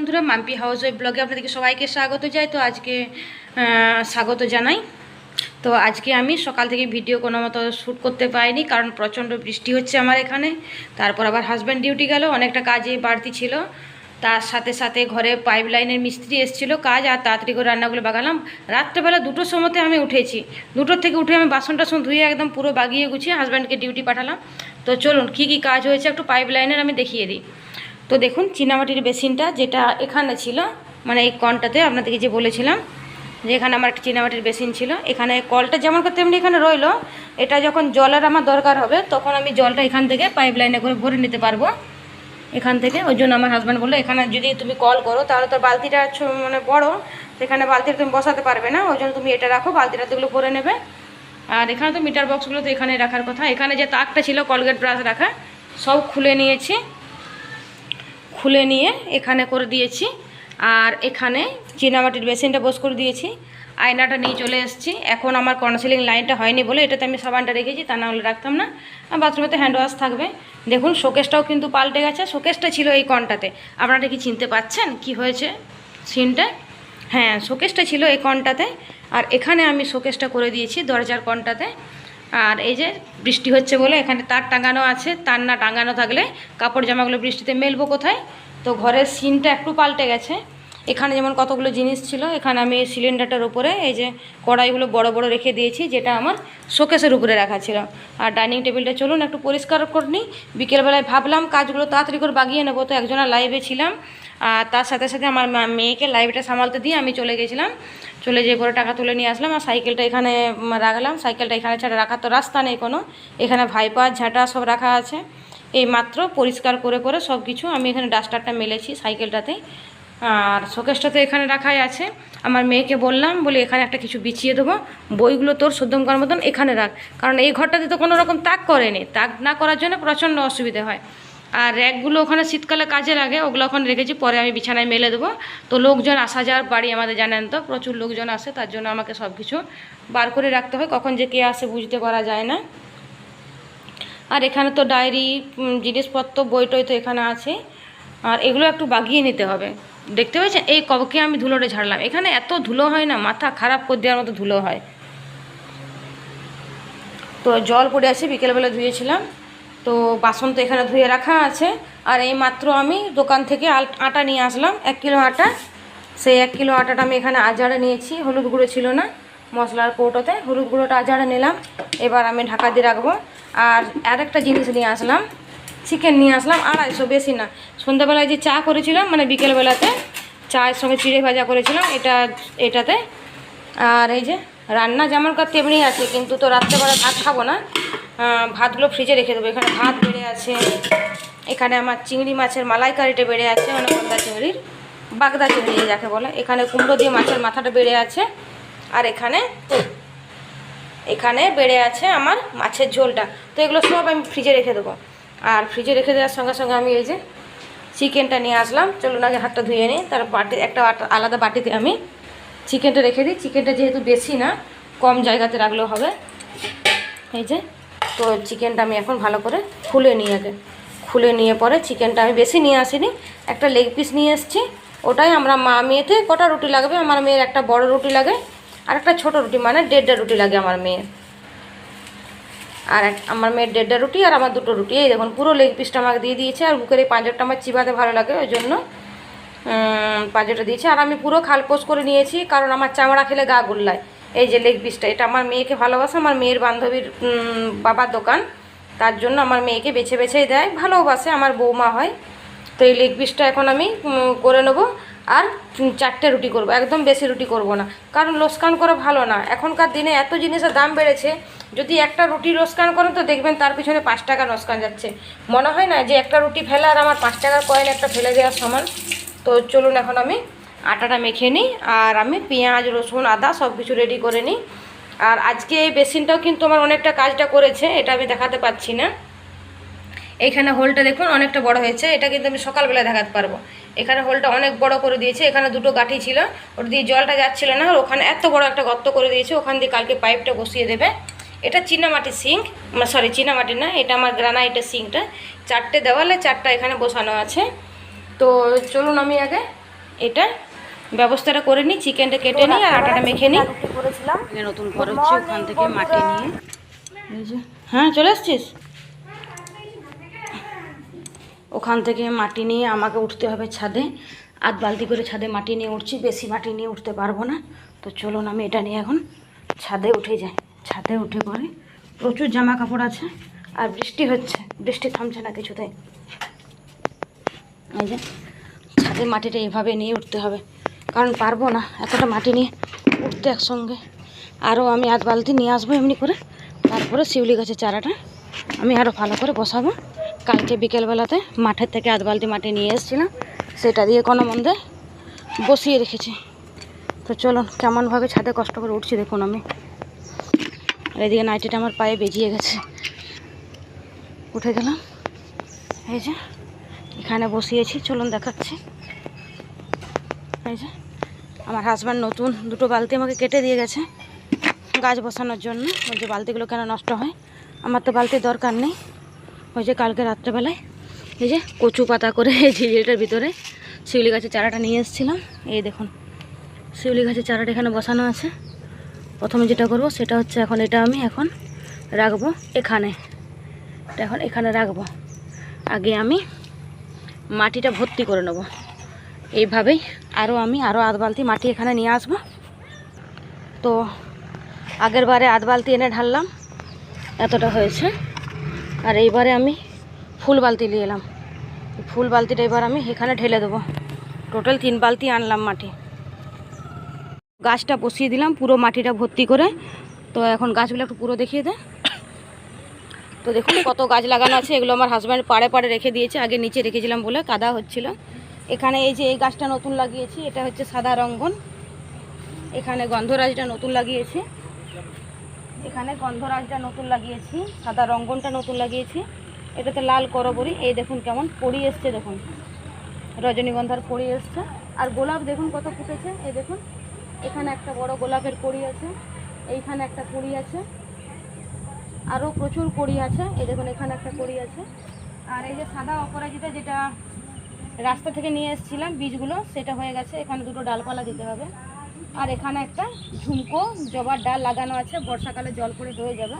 বন্ধুরা, মাম্পি হাউস ওই ব্লগে আপনাদেরকে সবাইকে স্বাগত যাই তো আজকে স্বাগত জানাই। তো আজকে আমি সকাল থেকে ভিডিও কোনো মতো শ্যুট করতে পারিনি, কারণ প্রচণ্ড বৃষ্টি হচ্ছে আমার এখানে। তারপর আবার হাজব্যান্ড ডিউটি গেল, অনেকটা কাজে বাড়তি ছিল। তার সাথে সাথে ঘরে পাইপ লাইনের মিস্ত্রি এসেছিল কাজ, আর তাড়াতাড়ি করে রান্নাগুলো বাগালাম। রাত্রেবেলা দুটোর সময়তে আমি উঠেছি। দুটোর থেকে উঠে আমি বাসন টাসন ধুয়ে একদম পুরো বাগিয়ে গুছিয়ে হাজব্যান্ডকে ডিউটি পাঠালাম। তো চলুন, কী কী কাজ হয়েছে একটু পাইপ লাইনের আমি দেখিয়ে দিই। তো দেখুন, চীনামাটির বেসিনটা যেটা এখানে ছিল মানে এই কনটাতে আপনাদেরকে যে বলেছিলাম, যে এখানে আমার একটা চীনামাটির বেসিন ছিল, এখানে কলটা যেমন করে তেমনি এখানে রইল। এটা যখন জলের আমার দরকার হবে, তখন আমি জলটা এখান থেকে পাইপ লাইনে করে ভরে নিতে পারব। এখান থেকে, ওই জন্য আমার হাজব্যান্ড বলল, এখানে যদি তুমি কল করো, তাহলে তোর বালতিটা মানে বড় সেখানে বালতিটা তুমি বসাতে পারবে না, ওই জন্য তুমি এটা রাখো, বালতিটা যেগুলো ভরে নেবে। আর এখানে তো মিটার বক্সগুলো তো এখানে রাখার কথা। এখানে যে তাকটা ছিল, কলগেট ব্রাশ রাখা, সব খুলে নিয়েছি। খুলে নিয়ে এখানে করে দিয়েছি। আর এখানে চীনামাটির বেসিনটা বস করে দিয়েছি। আয়নাটা নিয়ে চলে এসেছি। এখন আমার কনসিলিং লাইনটা হয়নি বলে এটাতে আমি সাবানটা রেখেছি, তা না হলে রাখতাম না। আর বাথরুমেতে হ্যান্ড ওয়াশ থাকবে। দেখুন শোকেসটাও কিন্তু পাল্টে গেছে। শোকেসটা ছিল এই কনটাতে। আপনারা কি চিনতে পাচ্ছেন কি হয়েছে সিনটা হ্যাঁ শোকেসটা ছিল এই কনটাতে। আর এখানে আমি শোকেসটা করে দিয়েছি দরজার কনটাতে। আর এই যে বৃষ্টি হচ্ছে বলে এখানে তার টাঙানো আছে, তার না টাঙানো থাকলে কাপড় জামাগুলো বৃষ্টিতে মেলবো কোথায়? তো ঘরের সিনটা একটু পাল্টে গেছে। এখানে যেমন কতগুলো জিনিস ছিল, এখানে আমি সিলিন্ডারটার উপরে এই যে কড়াইগুলো বড় বড় রেখে দিয়েছি, যেটা আমার শোকেসের উপরে রাখা ছিল। আর ডাইনিং টেবিলটা চলুন একটু পরিষ্কার করে নিই। বিকেলবেলায় ভাবলাম কাজগুলো তাড়াতাড়ি করে বাগিয়ে নেব, তো একজনের লাইভে ছিলাম। আর তার সাথে সাথে আমার মেয়েকে লাইভটা সামালতে দিয়ে আমি চলে গেছিলাম। চলে যেয়ে করে টাকা তুলে নিয়ে আসলাম আর সাইকেলটা এখানে রাখলাম। সাইকেলটা এখানে ছাড়া রাখার তো রাস্তা নেই কোনো। এখানে ভাইপার, ঝাঁটা সব রাখা আছে। এই মাত্র পরিষ্কার করে করে সব কিছু আমি এখানে ডাস্টারটা মেলেছি সাইকেলটাতে। আর শোকেসটা তো এখানে রাখাই আছে। আমার মেয়েকে বললাম, বলে, এখানে একটা কিছু বিছিয়ে দেবো। বইগুলো তোর শুদ্ধম করার মতন এখানে রাখ। কারণ এই ঘরটাতে তো কোনো রকম তাক করেনি। তাক না করার জন্য প্রচণ্ড অসুবিধা হয়। আর র্যাকগুলো ওখানে শীতকালে কাজে লাগে। ওগুলো ওখানে রেখেছি, পরে আমি বিছানায় মেলে দেবো। তো লোকজন আসা যাওয়ার বাড়ি আমাদের জানেন তো, প্রচুর লোকজন আসে, তার জন্য আমাকে সব কিছু বার করে রাখতে হয়। কখন যে কে আসে বুঝতে পারা যায় না। আর এখানে তো ডায়েরি জিনিসপত্র বই টই তো এখানে আছে। আর এগুলো একটু বাগিয়ে নিতে হবে। দেখতে পেয়েছেন? এই কবকে আমি ধুলোটা ঝাড়লাম? এখানে এত ধুলো হয় না, মাথা খারাপ করে দেওয়ার মতো ধুলো হয়। তো জল পড়ে আছে, বিকেলবেলা ধুয়েছিলাম। তো বাসন তো এখানে ধুয়ে রাখা আছে। আর এই মাত্র আমি দোকান থেকে আটা নিয়ে আসলাম, এক কিলো আটা। সেই এক কিলো আটাটা আমি এখানে আজারে নিয়েছি, হলুদ গুঁড়ো ছিল না। মশলার কৌটোতে হলুদ গুঁড়োটা আজারে নিলাম। এবার আমি ঢাকা দিয়ে রাখব। আর আরেকটা জিনিস নিয়ে আসলাম। চিকেন নিয়ে আসলাম আড়াইশো বেশি না। সন্ধ্যাবেলায় যে চা করেছিলাম মানে বিকেলবেলাতে চায়ের সঙ্গে চিড়ে ভাজা করেছিলাম, এটা, এটাতে। আর এই যে রান্না যেমন কার তেমনি আছে, কিন্তু তো রাত্রেবেলা ভাত খাব না। ভাতগুলো ফ্রিজে রেখে দেবো। এখানে ভাত বেড়ে আছে, এখানে আমার চিংড়ি মাছের মালাইকারিটা বেড়ে আছে মানে বাগদা চিংড়ির, বাগদা চিংড়ি যাকে বলে। এখানে কুমড়ো দিয়ে মাছের মাথাটা বেড়ে আছে, আর এখানে এখানে বেড়ে আছে আমার মাছের ঝোলটা। তো এগুলো সব আমি ফ্রিজে রেখে দেবো। আর ফ্রিজে রেখে দেওয়ার সঙ্গে সঙ্গে আমি এই যে চিকেনটা নিয়ে আসলাম। চলুন আগে হাতটা ধুয়ে নিই। তার বাটি, একটা আলাদা বাটিতে আমি চিকেনটা রেখে দিই। চিকেনটা যেহেতু বেশি না, কম জায়গাতে রাখলেও হবে। এই যে, তো চিকেনটা আমি এখন ভালো করে খুলে নিই আগে। খুলে নিয়ে পরে চিকেনটা আমি বেশি নিয়ে আসিনি। একটা লেগ পিস নিয়ে এসেছি। ওটাই আমরা মা মেয়েতে কটা রুটি লাগবে? আমার মেয়ের একটা বড় রুটি লাগে, আর একটা ছোটো রুটি মানে দেড়টা রুটি লাগে আমার মেয়ের। আর আমার মেয়ের দেড়টা রুটি আর আমার দুটো রুটি। এই দেখুন, পুরো লেগ পিসটা আমাকে দিয়ে দিয়েছে আর বুকের এই পাঁজরটা আমার চিবাতে ভালো লাগে, ওই জন্য পাঁজরটা দিয়েছে। আর আমি পুরো খালপোষ করে নিয়েছি, কারণ আমার চামড়া খেলে গা গুল্লায়। এই যে লেগ পিসটা এটা আমার মেয়েকে ভালোবাসে, আমার মেয়ের বান্ধবীর বাবার দোকান। তার জন্য আমার মেয়েকে বেছে বেছেই দেয় ভালোবাসে আমার বৌমা হয়। তো এই লেগ পিসটা এখন আমি করে নেব। আর চারটে রুটি করব, একদম বেশি রুটি করব না। কারণ লোসকান করা ভালো না। এখনকার দিনে এত জিনিসের দাম বেড়েছে, যদি একটা রুটি লোসকান করেন তো দেখবেন তার পিছনে পাঁচ টাকা লোসকান যাচ্ছে। মনে হয় না যে একটা রুটি ফেলে আর আমার পাঁচ টাকার কয়েন একটা ফেলে দেওয়ার সমান? তো চলুন এখন আমি আটাটা মেখে নিই, আর আমি পেঁয়াজ, রসুন, আদা সব কিছু রেডি করে নিই। আর আজকে এই বেসিনটাও কিন্তু আমার অনেকটা কাজটা করেছে, এটা আমি দেখাতে পাচ্ছি না। এইখানে হোলটা দেখুন অনেকটা বড় হয়েছে, এটা কিন্তু আমি সকালবেলা দেখাতে পারব। এখানে হোলটা অনেক বড় করে দিয়েছে এখানে দুটো গাঠি ছিল ওটা দিয়ে জলটা যাচ্ছিল না আর ওখানে এত বড় একটা গর্ত করে দিয়েছে ওখান দিয়ে কালকে পাইপটা বসিয়ে দেবে। এটা চীনামাটির সিঙ্ক সরি চীনামাটির না এটা আমার গ্রানাইটের সিঙ্কটা চারটে দেওয়ালে চারটা এখানে বসানো আছে। তো চলুন আমি আগে এটা ব্যবস্থাটা করে নিই চিকেনটা কেটে নিই আর আটাটা মেখে নিই। করেছিলাম নতুন ঘর হচ্ছে ওখান থেকে মাটি নিয়ে। হ্যাঁ চলে আসছিস? ওখান থেকে মাটি নিয়ে আমাকে উঠতে হবে ছাদে। আধ বালতি করে ছাদে মাটি নিয়ে উঠছি, বেশি মাটি নিয়ে উঠতে পারব না। তো চলুন আমি এটা নিয়ে এখন ছাদে উঠে যাই। ছাদে উঠে পরে প্রচুর জামা কাপড় আছে আর বৃষ্টি হচ্ছে। বৃষ্টি থামছে না কিছুতেই। এই যে, ছাদে মাটিটা এইভাবে নিয়ে উঠতে হবে। কারণ পারব না এতটা মাটি নিয়ে উঠতে একসঙ্গে। আরও আমি আধ বালতি নিয়ে আসব এমনি করে। তারপরে শিউলি গাছের চারাটা আমি আরও ভালো করে বসাবো। কালকে বিকেলবেলাতে মাঠের থেকে আধ বালতি মাটি নিয়ে এসেছিলাম, সেটা দিয়ে কোনো মন্দে বসিয়ে রেখেছি। তো চলুন, কেমনভাবে ছাদে কষ্ট করে উঠছি দেখুন আমি। এদিকে নাইটিটা আমার পায়ে বেজিয়ে গেছে। উঠে গেলাম। এই যে, এখানে বসিয়েছি, চলুন দেখাচ্ছি। এই যে, আমার হাজব্যান্ড নতুন, দুটো বালতি আমাকে কেটে দিয়ে গেছে গাছ বসানোর জন্য। ওই যে বালতিগুলো কেন নষ্ট হয়, আমার তো বালতির দরকার নেই। ওই যে কালকে রাত্রেবেলায়। এই যে কচু পাতা করে এই ঝিঝিটার ভিতরে শিউলি গাছের চারাটা নিয়ে এসেছিলাম। এই দেখুন, শিউলি গাছের চারাটা এখানে বসানো আছে। প্রথমে যেটা করব সেটা হচ্ছে এখন এটা আমি এখন রাখব এখানে। এটা এখন এখানে রাখব। আগে আমি মাটিটা ভর্তি করে নেব। এইভাবেই আরও আমি আরও আধ বালতি মাটি এখানে নিয়ে আসব। তো আগের বারে আধ বালতি এনে ঢাললাম, এতটা হয়েছে। আর এইবারে আমি ফুল বালতি নিয়ে এলাম। ফুল বালতিটা এবার আমি এখানে ঢেলে দেবো। টোটাল তিন বালতি আনলাম মাটি। গাছটা বসিয়ে দিলাম, পুরো মাটিটা ভর্তি করে। তো এখন গাছগুলো একটু পুরো দেখিয়ে দে। তো দেখুন কত গাছ লাগানো আছে, এগুলো আমার হাজব্যান্ড পাড়ে পাড়ে রেখে দিয়েছে, আগে নিচে রেখেছিলাম বলে, কাদা হচ্ছিল। এখানে এই যে এই গাছটা নতুন লাগিয়েছি, এটা হচ্ছে সাদা রঙ্গন। এখানে গন্ধরাজটা নতুন লাগিয়েছি। এখানে গন্ধরাজটা নতুন লাগিয়েছি, সাদা রঙ্গনটা নতুন লাগিয়েছি। এটাতে লাল করবরি, এই দেখুন কেমন পড়ি এসছে, দেখুন। রজনীগন্ধার পড়ি এসছে। আর গোলাপ দেখুন কত ফুটেছে, এই দেখুন। এখানে একটা বড় গোলাপের কড়ি আছে, এইখানে একটা কড়ি আছে। আরও প্রচুর কড়ি আছে, এই দেখুন এখানে একটা কড়ি আছে। আর এই যে সাদা অপরাজিতা যেটা রাস্তা থেকে নিয়ে এসেছিলাম বীজগুলো, সেটা হয়ে গেছে। এখানে দুটো ডালপালা দিতে হবে। আর এখানে একটা ঝুমকো, জবার ডাল লাগানো আছে, বর্ষাকালে জল পড়ে হয়ে যাবে।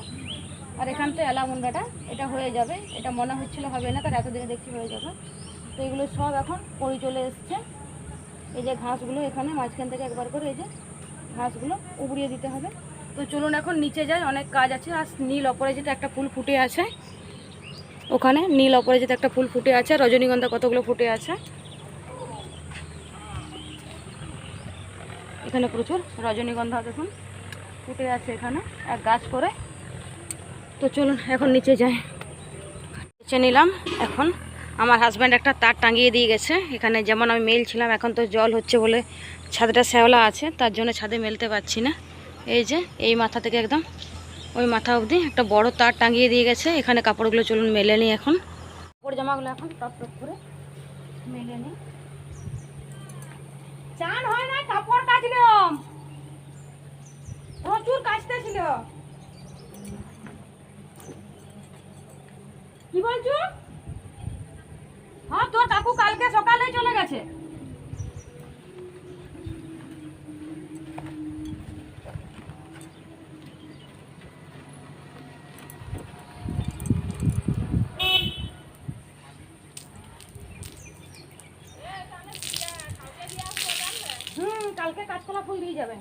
আর এখানটা এলামুন্ডাটা এটা হয়ে যাবে। এটা মনে হচ্ছিল হবে না, তার এতদিনে দেখছি হয়ে যাবে। তো এগুলো সব এখন পড়ি চলে এসছে। এই যে ঘাসগুলো এখানে, মাঝখান থেকে একবার করে এই যে ঘাসগুলো উবড়িয়ে দিতে হবে। তো চলুন এখন নিচে যাই, অনেক কাজ আছে। আর নীল অপরাজিতা একটা ফুল ফুটে আছে। ওখানে নীল অপরাজিতা একটা ফুল ফুটে আছে রজনীগন্ধা কতগুলো ফুটে আছে। এখানে প্রচুর রজনীগন্ধা দেখুন, ফুটে আছে এখানে, এক গাছ করে। তো চলুন, এখন নিচে যাই। নিচে নিলাম, এখন আমার হাজব্যান্ড একটা তার টাঙিয়ে দিয়ে গেছে। এখানে যেমন আমি মেলছিলাম এখন তো জল হচ্ছে বলে ছাদটা শ্যাওলা আছে, তার জন্য ছাদে মেলতে পারছি না। এই যে, এই মাথা থেকে একদম ওই মাথা অবধি একটা বড় তার টাঙিয়ে দিয়ে গেছে। এখানে কাপড়গুলো চলুন মেলে নিই এখন। কাপড় জামাগুলো এখন টপ টপ করে মেলে নিই। চান হয় না কাপড় কাচলাম। প্রচুর কাচতে ছিল কি বলছো? হ্যাঁ তোর কাকু কালকে সকালে চলে গেছে। কালকে কাঁচকলা ফুল দিয়ে যাবে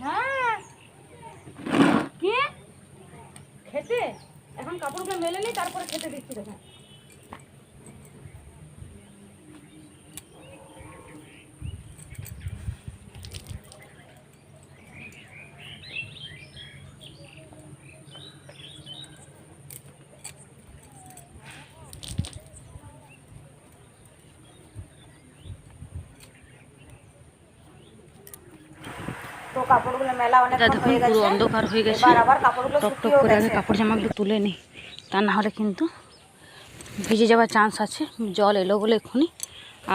হ্যাঁ। কি? খেতে? এখন কাপড়গুলো মেলে নি, তারপরে খেতে দিচ্ছি দেখেন। কাপড়গুলো মেলা অনেক দেখুন পুরো অন্ধকার হয়ে গেছে। আবার কাপড়গুলো টক করে আগে কাপড় জামাগুলো তুলে নিই। তা না হলে কিন্তু ভিজে যাওয়ার চান্স আছে। জল এলো বলে এক্ষুনি।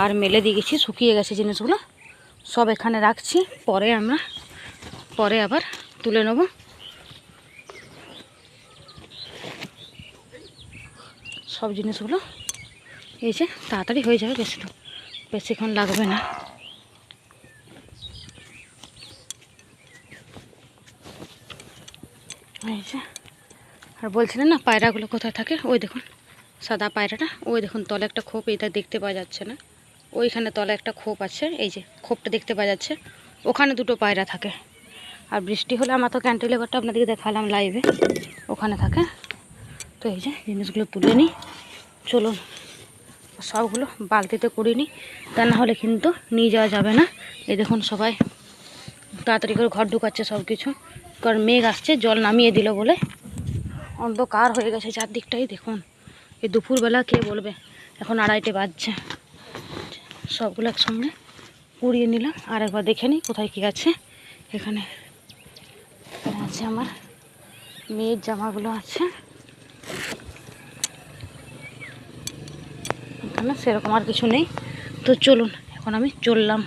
আর মেলে দিয়ে গেছি শুকিয়ে গেছে জিনিসগুলো। সব এখানে রাখছি। পরে আমরা পরে আবার তুলে নেব। সব জিনিসগুলো এই যে তাড়াতাড়ি হয়ে যাবে বেশি বেশিক্ষণ লাগবে না। এই যে। আর বলছিলেন না, পায়রাগুলো কোথায় থাকে? ওই দেখুন, সাদা পায়রাটা। ওই দেখুন, তলে একটা খোপ, এটা দেখতে পাওয়া যাচ্ছে না। ওইখানে তলে একটা খোপ আছে, এই যে খোপটা দেখতে পাওয়া যাচ্ছে। ওখানে দুটো পায়রা থাকে। আর বৃষ্টি হলে আমার তো ক্যান্টিলেভারটা আপনাদেরকে দেখালাম লাইভে ওখানে থাকে। তো এই যে জিনিসগুলো তুলে নিই। চলুন, সবগুলো বালতিতে করে নিই। তা না হলে কিন্তু নিয়ে যাওয়া যাবে না। এই দেখুন সবাই, তাড়াতাড়ি করে ঘর ঢুকাচ্ছে সব কিছু কারণ মেঘ আসছে, জল নামিয়ে দিল বলে। অন্ধকার হয়ে গেছে চারদিকটাই, দেখুন। এই দুপুরবেলা কে বলবে? এখন আড়াইটে বাজছে। সবগুলো একসঙ্গে পুড়িয়ে নিলাম। আর একবার দেখে নিই কোথায় কী আছে। এখানে আছে আমার মেয়ের জামাগুলো আছে। এখানে সেরকম আর কিছু নেই। তো চলুন, এখন আমি চললাম।